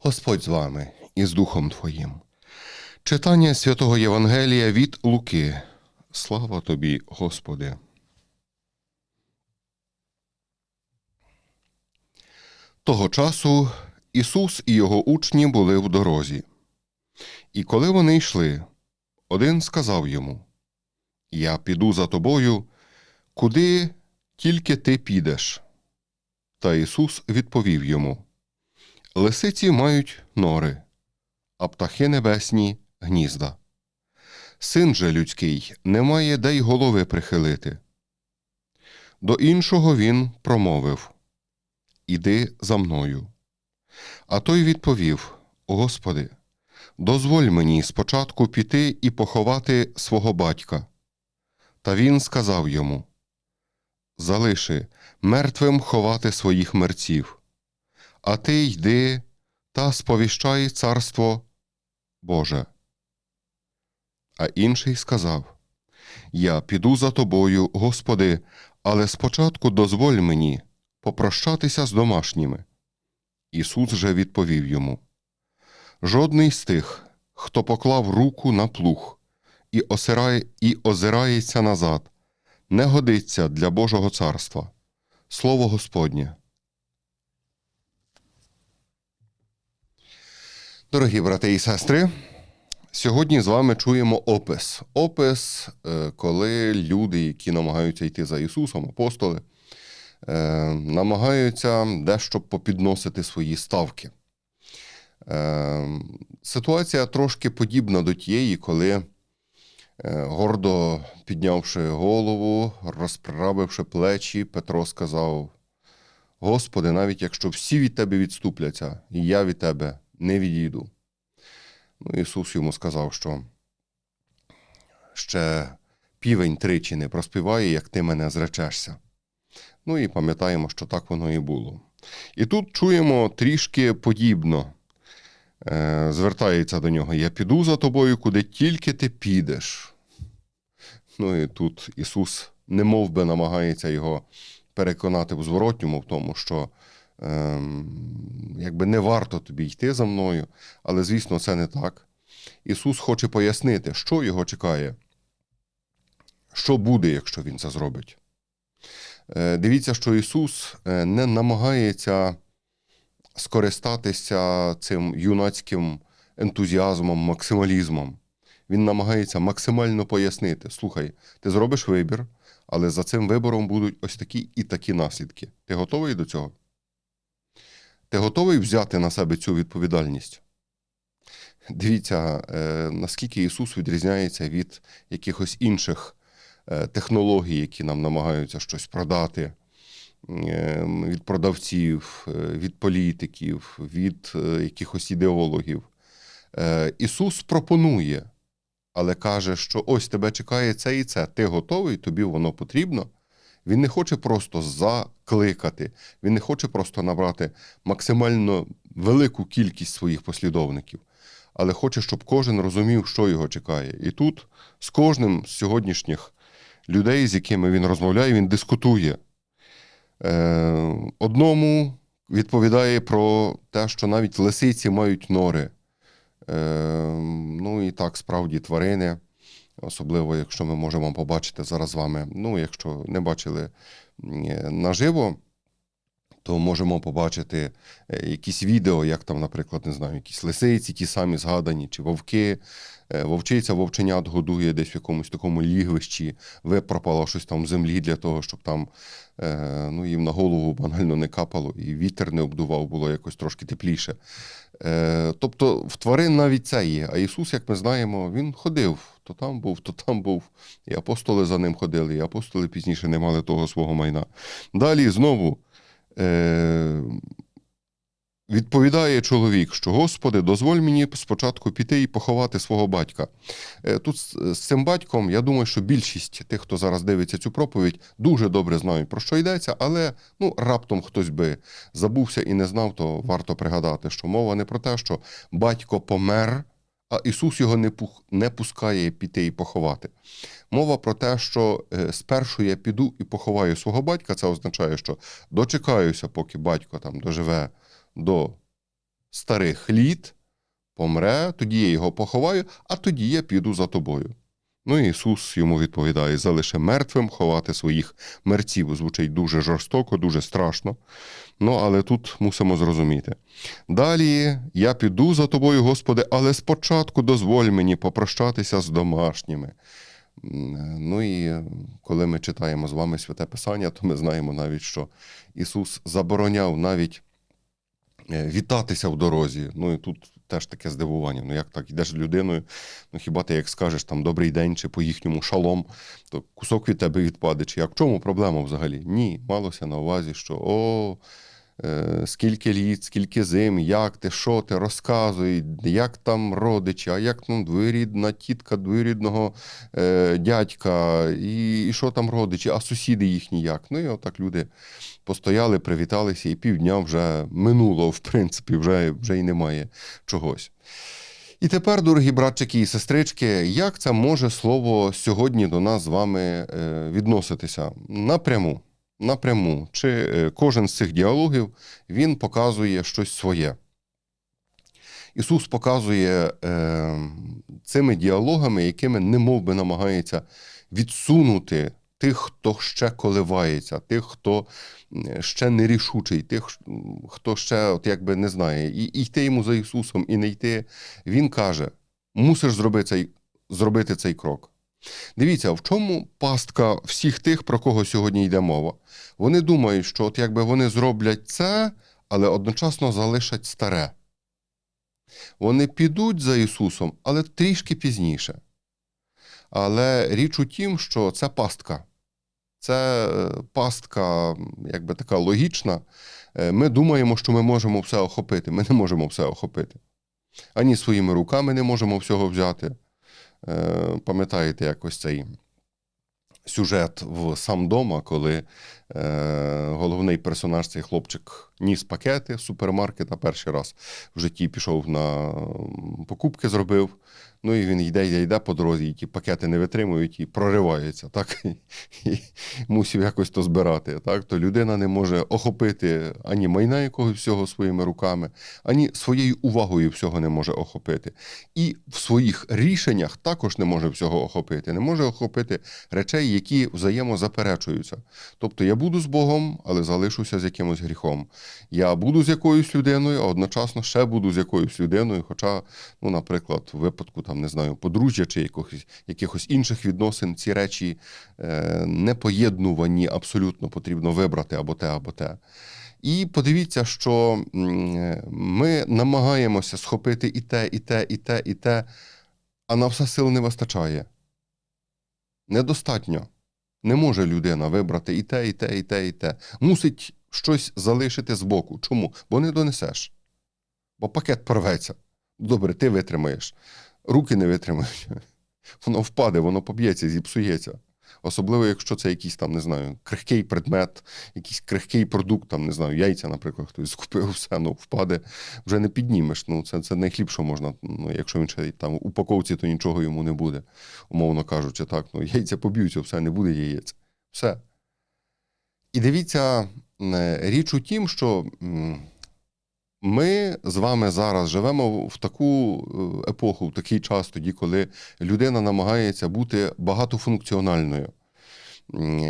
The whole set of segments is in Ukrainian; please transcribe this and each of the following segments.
Господь з вами і з Духом Твоїм. Читання святого Євангелія від Луки. Слава тобі, Господи. Того часу Ісус і його учні були в дорозі. І коли вони йшли, один сказав йому: Я піду за тобою, куди тільки ти підеш. Та Ісус відповів йому: Лисиці мають нори, а птахи небесні гнізда. Син же людський не має де й голови прихилити. До іншого він промовив Іди за мною. А той відповів Господи, дозволь мені спочатку піти і поховати свого батька. Та він сказав йому Залиши мертвим ховати своїх мерців, а ти йди та сповіщай царство Боже. А інший сказав Я піду за тобою, Господи, але спочатку дозволь мені попрощатися з домашніми. Ісус же відповів йому Жодний з тих, хто поклав руку на плуг і, осирає, і озирається назад, не годиться для Божого царства. Слово Господнє. Дорогі брати і сестри, сьогодні з вами чуємо опис. Опис, е, коли люди, які намагаються йти за Ісусом, апостоли, е, намагаються дещо попідносити свої ставки. Е, Ситуація трошки подібна до тієї, коли, гордо піднявши голову, розправивши плечі, Петро сказав: Господи, навіть якщо всі від Тебе відступляться, і я від Тебе не відійду. Ну, Ісус йому сказав, що ще півень тричі не проспіває, як ти мене зречешся. Ну і пам'ятаємо, що так воно і було. І тут чуємо трішки подібно. Е, Звертається до нього: Я піду за тобою, куди тільки ти підеш. Ну і тут Ісус не би намагається його переконати в зворотньому, в тому, що якби не варто тобі йти за мною, але, звісно, це не так. Ісус хоче пояснити, що його чекає, що буде, якщо Він це зробить. Е, Дивіться, що Ісус е, не намагається скористатися цим юнацьким ентузіазмом, максималізмом. Він намагається максимально пояснити: слухай, ти зробиш вибір, але за цим вибором будуть ось такі і такі наслідки. Ти готовий до цього? Ти готовий взяти на себе цю відповідальність? Дивіться, е, наскільки Ісус відрізняється від якихось інших е, технологій, які нам намагаються щось продати, е, від продавців, від політиків, від якихось ідеологів. Ісус пропонує, але каже, що ось тебе чекає це і це. Ти готовий, тобі воно потрібно. Він не хоче просто закликати, він не хоче просто набрати максимально велику кількість своїх послідовників, але хоче, щоб кожен розумів, що його чекає. І тут з кожним з сьогоднішніх людей, з якими він розмовляє, він дискутує. Е, Одному відповідає про те, що навіть лисиці мають нори. Е, Ну і так, справді, тварини. Особливо, якщо ми можемо побачити зараз з вами. Ну, якщо не бачили наживо, то можемо побачити е, якісь відео, як там, наприклад, не знаю, якісь лисиці, ті самі згадані, чи вовки. Е, Вовчиця вовченят годує десь в якомусь такому лігвищі, випропало щось там в землі для того, щоб там е, ну, їм на голову банально не капало, і вітер не обдував, було якось трошки тепліше. Тобто в тварин навіть це є. А Ісус, як ми знаємо, Він ходив, то там був, то там був. І апостоли за ним ходили, і апостоли пізніше не мали того свого майна. Далі знову. Е, Відповідає чоловік, що Господи, дозволь мені спочатку піти і поховати свого батька. Е, Тут з цим батьком, я думаю, що більшість тих, хто зараз дивиться цю проповідь, дуже добре знають, про що йдеться, але ну, раптом хтось би забувся і не знав, то варто пригадати, що мова не про те, що батько помер, а Ісус його не, не пускає піти і поховати. Мова про те, що е, спершу я піду і поховаю свого батька, це означає, що дочекаюся, поки батько там доживе до старих літ помре, тоді я його поховаю, а тоді я піду за тобою. Ну і Ісус йому відповідає: залише мертвим ховати своїх мерців. Звучить дуже жорстоко, дуже страшно. Ну, але тут мусимо зрозуміти. Далі я піду за тобою, Господи, але спочатку дозволь мені попрощатися з домашніми. Ну і коли ми читаємо з вами святе Писання, то ми знаємо навіть, що Ісус забороняв навіть вітатися в дорозі. Ну і тут теж таке здивування. Ну як так, йдеш з людиною, ну хіба ти як скажеш там добрий день чи по їхньому шалом, то кусок від тебе відпаде. Чи як в чому проблема взагалі? Ні, малося на увазі, що о. Е, Скільки літ, скільки зим, як ти, що ти, розказуй, як там родичі, а як ну, двоюрідна тітка двоюрідного е, дядька, і, і що там родичі, а сусіди їхні як. Ну і отак люди постояли, привіталися, і півдня вже минуло, в принципі, вже, вже й немає чогось. І тепер, дорогі братчики і сестрички, як це може слово сьогодні до нас з вами е, відноситися? Напряму. Напряму. Чи е, кожен з цих діалогів він показує щось своє? Ісус показує е, цими діалогами, якими немов би намагається відсунути тих, хто ще коливається, тих, хто ще нерішучий, тих, хто ще от якби не знає, і, і йти йому за Ісусом, і не йти. Він каже: мусиш зробити цей, зробити цей крок. Дивіться, в чому пастка всіх тих, про кого сьогодні йде мова? Вони думають, що от якби вони зроблять це, але одночасно залишать старе. Вони підуть за Ісусом, але трішки пізніше. Але річ у тім, що це пастка. Це е, пастка, якби така логічна. Е, Ми думаємо, що ми можемо все охопити. Ми не можемо все охопити. Ані своїми руками не можемо всього взяти. Е, Пам'ятаєте, якось цей сюжет в сам дома, коли головний персонаж, цей хлопчик, ніс пакети з супермаркета перший раз в житті пішов на покупки, зробив. Ну і він йде, йде, йде по дорозі, і ті пакети не витримують і прориваються, так? І мусив якось то збирати. Так? То людина не може охопити ані майна якогось всього своїми руками, ані своєю увагою всього не може охопити. І в своїх рішеннях також не може всього охопити. Не може охопити речей, які взаємозаперечуються. Тобто я буду з Богом, але залишуся з якимось гріхом. Я буду з якоюсь людиною, а одночасно ще буду з якоюсь людиною. Хоча, ну, наприклад, в випадку там не знаю, подружжя чи якихось, якихось інших відносин, ці речі е, не поєднувані абсолютно потрібно вибрати або те, або те. І подивіться, що ми намагаємося схопити і те, і те, і те, і те, а на все сил не вистачає. Недостатньо. Не може людина вибрати і те, і те, і те, і те. Мусить щось залишити збоку. Чому? Бо не донесеш. Бо пакет порветься. Добре, ти витримаєш. Руки не витримають. Воно впаде, воно поб'ється, зіпсується. Особливо, якщо це якийсь там, не знаю, крихкий предмет, якийсь крихкий продукт, там, не знаю, яйця, наприклад, хтось скупив все, ну впаде, вже не піднімеш. Ну, це, це найхліпше можна. Ну, якщо він ще там в упаковці, то нічого йому не буде, умовно кажучи, так. Ну, яйця поб'ються, все, не буде яєць. Все. І дивіться, е, річ у тім, що ми з вами зараз живемо в таку е, епоху, в такий час, тоді, коли людина намагається бути багатофункціональною.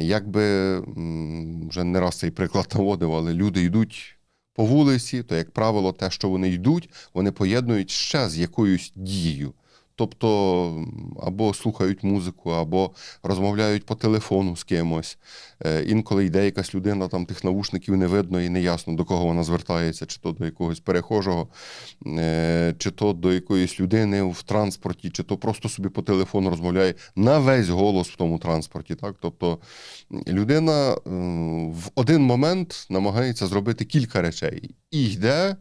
Якби вже не раз цей приклад наводив, але люди йдуть по вулиці, то, як правило, те, що вони йдуть, вони поєднують ще з якоюсь дією. Тобто або слухають музику, або розмовляють по телефону з кимось. Е, Інколи йде якась людина, там тих навушників не видно і не ясно, до кого вона звертається, чи то до якогось перехожого, е, чи то до якоїсь людини в транспорті, чи то просто собі по телефону розмовляє на весь голос в тому транспорті. Так? Тобто людина в один момент намагається зробити кілька речей і йде.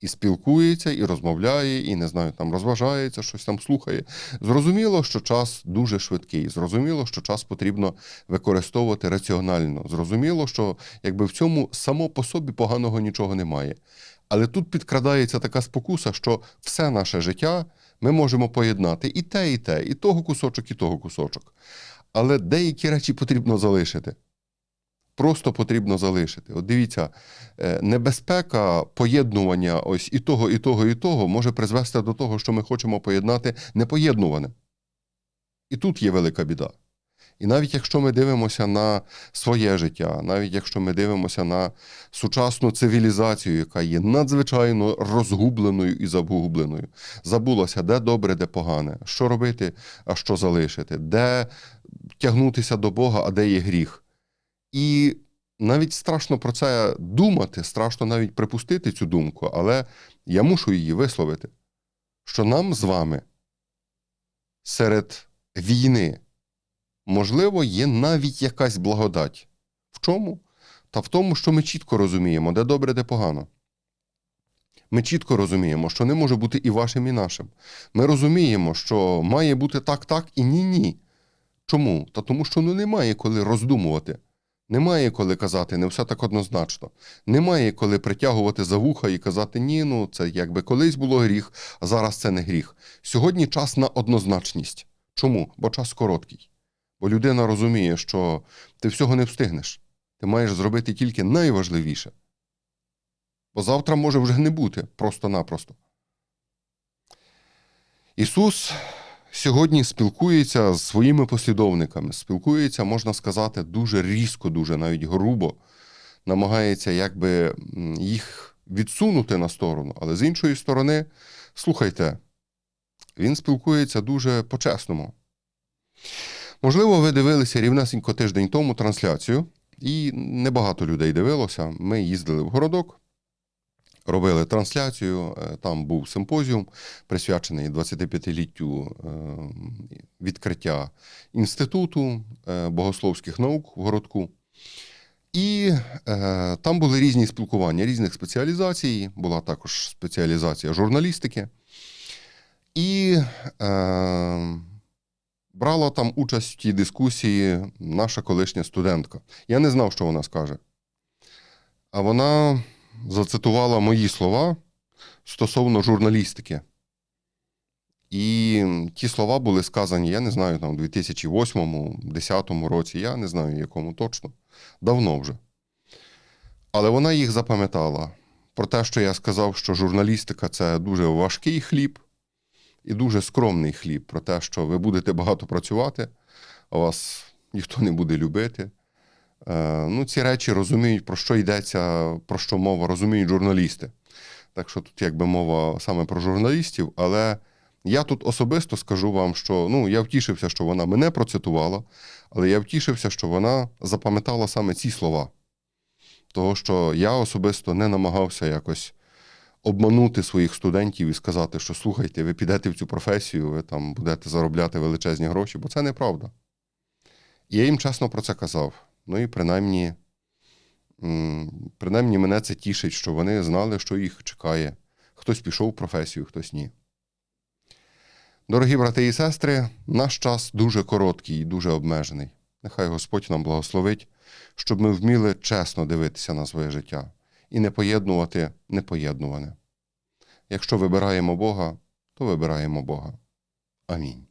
І спілкується, і розмовляє, і не знаю, там розважається, щось там слухає. Зрозуміло, що час дуже швидкий. Зрозуміло, що час потрібно використовувати раціонально. Зрозуміло, що якби в цьому само по собі поганого нічого немає. Але тут підкрадається така спокуса, що все наше життя ми можемо поєднати і те, і те, і того кусочок, і того кусочок. Але деякі речі потрібно залишити. Просто потрібно залишити. От дивіться, е, небезпека поєднування ось і того, і того, і того може призвести до того, що ми хочемо поєднати непоєднуване. І тут є велика біда. І навіть якщо ми дивимося на своє життя, навіть якщо ми дивимося на сучасну цивілізацію, яка є надзвичайно розгубленою і загубленою, забулося, де добре, де погане, що робити, а що залишити, де тягнутися до Бога, а де є гріх. І навіть страшно про це думати, страшно навіть припустити цю думку, але я мушу її висловити, що нам з вами серед війни, можливо, є навіть якась благодать. В чому? Та в тому, що ми чітко розуміємо, де добре, де погано. Ми чітко розуміємо, що не може бути і вашим, і нашим. Ми розуміємо, що має бути так, так і ні, ні. Чому? Та тому, що ну немає коли роздумувати. Немає коли казати не все так однозначно. Немає коли притягувати за вуха і казати, ні, ну це якби колись було гріх, а зараз це не гріх. Сьогодні час на однозначність. Чому? Бо час короткий. Бо людина розуміє, що ти всього не встигнеш. Ти маєш зробити тільки найважливіше. Бо завтра може вже не бути просто-напросто. Ісус сьогодні спілкується з своїми послідовниками, спілкується, можна сказати, дуже різко, дуже навіть грубо, намагається якби їх відсунути на сторону. Але з іншої сторони, слухайте, він спілкується дуже по-чесному. Можливо, ви дивилися рівнесенько тиждень тому трансляцію, і небагато людей дивилося. Ми їздили в городок, робили трансляцію. е, Там був симпозіум, присвячений 25-літтю е, відкриття інституту е, богословських наук в городку. І е, там були різні спілкування різних спеціалізацій. Була також спеціалізація журналістики. І е, брала там участь в тій дискусії наша колишня студентка. Я не знав, що вона скаже. А вона зацитувала мої слова стосовно журналістики. І ті слова були сказані, я не знаю, там, у 2008-2010 році, я не знаю, якому точно, давно вже. Але вона їх запам'ятала про те, що я сказав, що журналістика це дуже важкий хліб і дуже скромний хліб, про те, що ви будете багато працювати, а вас ніхто не буде любити. Е, ну, ці речі розуміють, про що йдеться, про що мова, розуміють журналісти. Так що тут якби мова саме про журналістів, але я тут особисто скажу вам, що ну, я втішився, що вона мене процитувала, але я втішився, що вона запам'ятала саме ці слова. Того, що я особисто не намагався якось обманути своїх студентів і сказати, що слухайте, ви підете в цю професію, ви там будете заробляти величезні гроші, бо це неправда. І я їм чесно про це казав. Ну і принаймні, принаймні мене це тішить, що вони знали, що їх чекає. Хтось пішов в професію, хтось ні. Дорогі брати і сестри, наш час дуже короткий і дуже обмежений. Нехай Господь нам благословить, щоб ми вміли чесно дивитися на своє життя і не поєднувати непоєднуване. Якщо вибираємо Бога, то вибираємо Бога. Амінь.